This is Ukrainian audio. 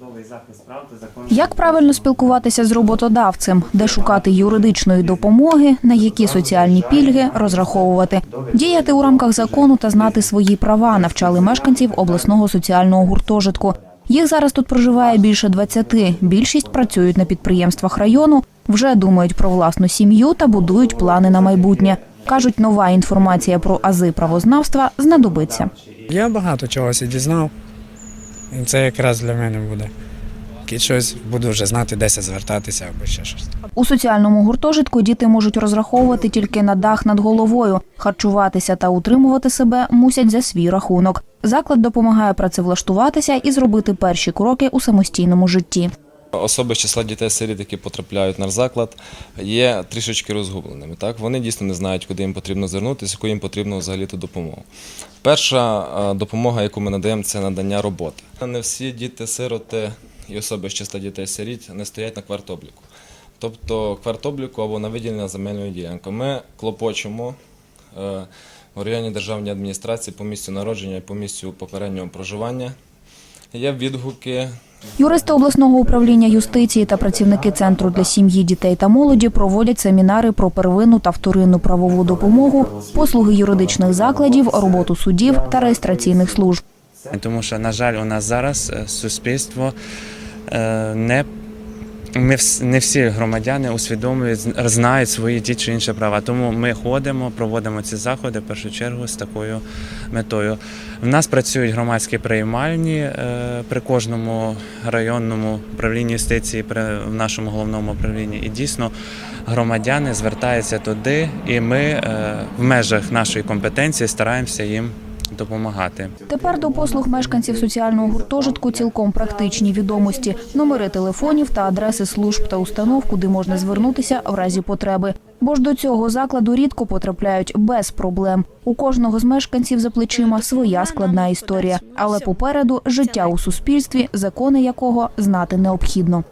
судовий захист прав та закон. Як правильно спілкуватися з роботодавцем, де шукати юридичної допомоги, на які соціальні пільги розраховувати, діяти у рамках закону та знати свої права, навчали мешканців обласного соціального гуртожитку. Їх зараз тут проживає більше 20. Більшість працюють на підприємствах району, вже думають про власну сім'ю та будують плани на майбутнє. Кажуть, нова інформація про ази правознавства знадобиться. Я багато чогось дізнав. І це якраз для мене буде. І щось буду вже знати, де звертатися або ще щось. У соціальному гуртожитку діти можуть розраховувати тільки на дах над головою. Харчуватися та утримувати себе мусять за свій рахунок. Заклад допомагає працевлаштуватися і зробити перші кроки у самостійному житті. Особи з числа дітей-сиріт, які потрапляють на заклад, є трішечки розгубленими. Так? Вони дійсно не знають, куди їм потрібно звернутися, яку їм потрібно взагалі ту допомогу. Перша е, допомога, яку ми надаємо, це надання роботи. Не всі діти-сироти і особи з числа дітей-сиріт не стоять на квартобліку. Тобто квартобліку або на виділення земельної ділянки. Ми клопочемо е, у районній державній адміністрації по місцю народження і по місцю попереднього проживання. Є відгуки Юристи обласного управління юстиції та працівники центру для сім'ї, дітей та молоді проводять семінари про первинну та вторинну правову допомогу, послуги юридичних закладів, роботу судів та реєстраційних служб. Тому що, на жаль, у нас зараз е, суспільство е, не, ми не всі громадяни усвідомлюють, знають свої ті чи інші права. Тому ми ходимо, проводимо ці заходи в першу чергу з такою метою. В нас працюють громадські приймальні е, при кожному районному управлінні юстиції, при в нашому головному управлінні. І дійсно громадяни звертаються туди, і ми е, в межах нашої компетенції стараємося їм допомагати. Тепер до послуг мешканців соціального гуртожитку цілком практичні відомості, номери телефонів та адреси служб та установ, куди можна звернутися в разі потреби. Бо ж до цього закладу рідко потрапляють без проблем. У кожного з мешканців за плечима своя складна історія, але попереду життя у суспільстві, закони якого знати необхідно.